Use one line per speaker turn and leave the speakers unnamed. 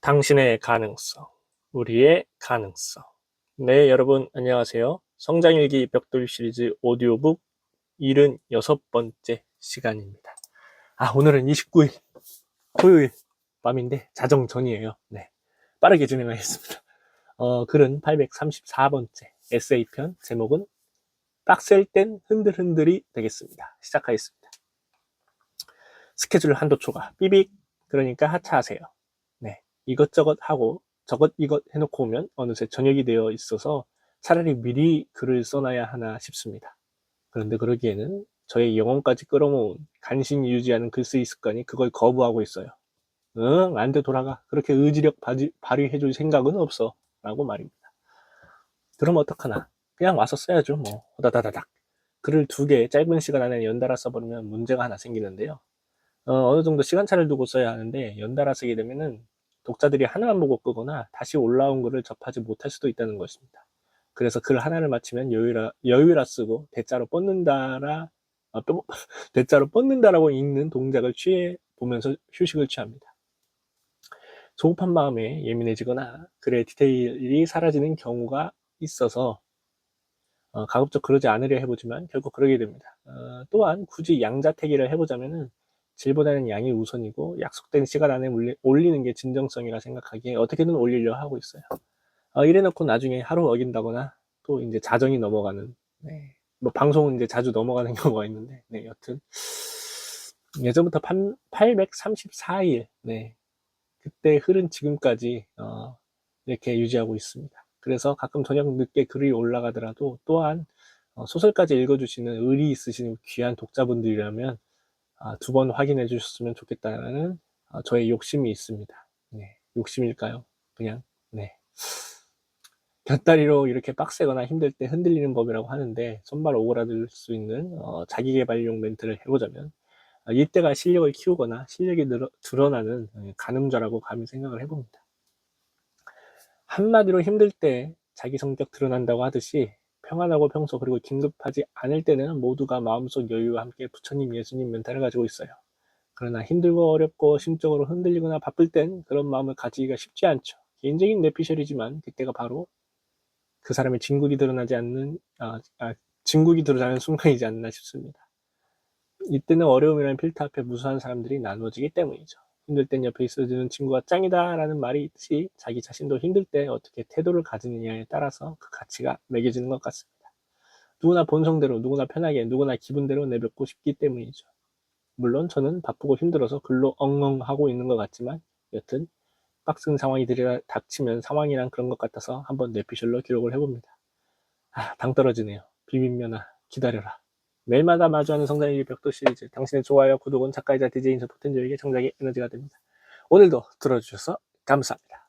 당신의 가능성, 우리의 가능성. 네, 여러분, 안녕하세요. 성장일기 벽돌 시리즈 오디오북 76번째 시간입니다. 아, 오늘은 29일, 토요일 밤인데, 자정 전이에요. 네. 빠르게 진행하겠습니다. 어, 글은 834번째 에세이편, 제목은 빡셀 땐 흔들흔들이 되겠습니다. 시작하겠습니다. 스케줄 한도 초과, 삐빅, 그러니까 하차하세요. 네. 이것저것 하고 저것 이것 해놓고 오면 어느새 저녁이 되어 있어서 차라리 미리 글을 써놔야 하나 싶습니다. 그런데 그러기에는 저의 영혼까지 끌어모은 간신히 유지하는 글쓰기 습관이 그걸 거부하고 있어요. 응, 안 돼 돌아가. 그렇게 의지력 발휘, 발휘해줄 생각은 없어. 라고 말입니다. 그럼 어떡하나. 그냥 와서 써야죠, 뭐. 호다다다닥. 글을 두 개 짧은 시간 안에 연달아 써버리면 문제가 하나 생기는데요. 어, 느 정도 시간차를 두고 써야 하는데 연달아 쓰게 되면은 독자들이 하나만 보고 끄거나 다시 올라온 글을 접하지 못할 수도 있다는 것입니다. 그래서 글 하나를 마치면 여유라, 여유라 쓰고 대자로 뻗는다라, 아, 뼈- 대자로 뻗는다라고 읽는 동작을 취해 보면서 휴식을 취합니다. 조급한 마음에 예민해지거나 글의 디테일이 사라지는 경우가 있어서 어, 가급적 그러지 않으려 해보지만 결국 그러게 됩니다. 어, 또한 굳이 양자택일을 해보자면은 질보다는 양이 우선이고 약속된 시간 안에 올리- 올리는 게 진정성이라 생각하기에 어떻게든 올리려 하고 있어요. 어, 이래놓고 나중에 하루 어긴다거나 또 이제 자정이 넘어가는 네. 뭐 방송은 이제 자주 넘어가는 경우가 있는데 네, 여튼 예전부터 834일 네. 그때 흐른 지금까지 어, 이렇게 유지하고 있습니다. 그래서 가끔 저녁 늦게 글이 올라가더라도 또한 어, 소설까지 읽어주시는 의리 있으신 귀한 독자분들이라면 아, 두 번 확인해 주셨으면 좋겠다는 아, 저의 욕심이 있습니다. 네, 욕심일까요? 그냥 네. 곁다리로 이렇게 빡세거나 힘들 때 흔들리는 법이라고 하는데 손발 오그라들 수 있는 어, 자기 개발용 멘트를 해보자면 아, 이때가 실력을 키우거나 실력이 늘어, 드러나는 예, 가늠자라고 감히 생각을 해봅니다. 한마디로 힘들 때 자기 성격 드러난다고 하듯이 평안하고 평소 그리고 긴급하지 않을 때는 모두가 마음속 여유와 함께 부처님 예수님 멘탈을 가지고 있어요. 그러나 힘들고 어렵고 심적으로 흔들리거나 바쁠 땐 그런 마음을 가지기가 쉽지 않죠. 개인적인 내피셜이지만 그때가 바로 그 사람의 진국이 드러나지 않는 아, 아, 진국이 드러나는 순간이지 않나 싶습니다. 이때는 어려움이라는 필터 앞에 무수한 사람들이 나누어지기 때문이죠. 힘들 땐 옆에 있어주는 친구가 짱이다 라는 말이 있듯이 자기 자신도 힘들 때 어떻게 태도를 가지느냐에 따라서 그 가치가 매겨지는 것 같습니다. 누구나 본성대로 누구나 편하게 누구나 기분대로 내뱉고 싶기 때문이죠. 물론 저는 바쁘고 힘들어서 글로 엉엉 하고 있는 것 같지만 여튼 빡센 상황이 들이라 닥치면 상황이란 그런 것 같아서 한번 뇌피셜로 기록을 해봅니다. 아, 당 떨어지네요. 비빔면아, 기다려라. 매일마다 마주하는 성장의 벽도 시리즈. 당신의 좋아요, 구독은 작가이자 DJ인 저 포텐저에게 정작의 에너지가 됩니다. 오늘도 들어주셔서 감사합니다.